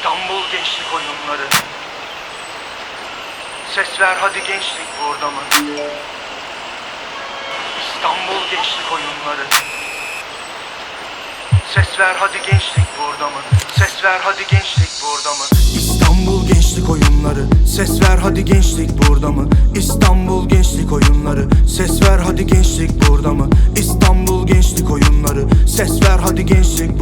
İstanbul Gençlik Oyunları Ses ver hadi gençlik burada mı? İstanbul Gençlik Oyunları Ses ver hadi gençlik burada mı? Ses ver hadi gençlik burada mı? İstanbul Gençlik Oyunları Ses ver hadi gençlik burada mı? İstanbul Gençlik Oyunları Ses ver hadi gençlik burada mı? İstanbul Gençlik Oyunları Ses ver hadi gençlik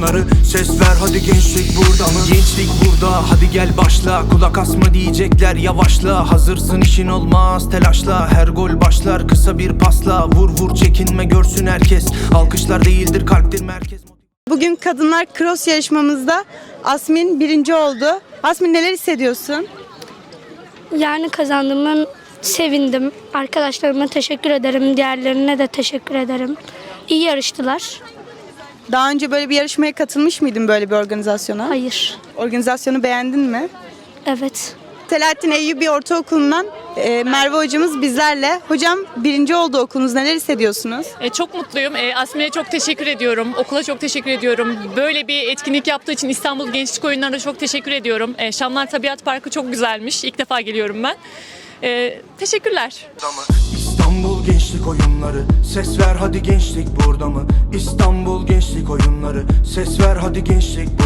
Oyunları Ses ver hadi gençlik burada mı? Gençlik burada hadi gel başla Kulak asma diyecekler yavaşla Hazırsın işin olmaz telaşla Her gol başlar kısa bir pasla Vur vur çekinme görsün herkes Alkışlar değildir kalptir merkez Bugün kadınlar cross yarışmamızda Asmin birinci oldu. Asmin neler hissediyorsun? Yani kazandığımdan sevindim. Arkadaşlarıma teşekkür ederim. Diğerlerine de teşekkür ederim. İyi yarıştılar. Daha önce böyle bir yarışmaya katılmış mıydın böyle bir organizasyona? Hayır. Organizasyonu beğendin mi? Evet. Selahattin Eyyubi Ortaokulu'ndan e, Merve hocamız bizlerle. Hocam birinci oldu okulunuz. Neler hissediyorsunuz? E, çok mutluyum. E, Asmi'ye çok teşekkür ediyorum. Okula çok teşekkür ediyorum. Böyle bir etkinlik yaptığı için İstanbul Gençlik Oyunları'na çok teşekkür ediyorum. E, Şamlar Tabiat Parkı çok güzelmiş. İlk defa geliyorum ben. E, teşekkürler. İstanbul Gençlik Oyunları Ses ver hadi gençlik burada mı? İstanbul Gençlik Oyunları Ses ver hadi gençlik burada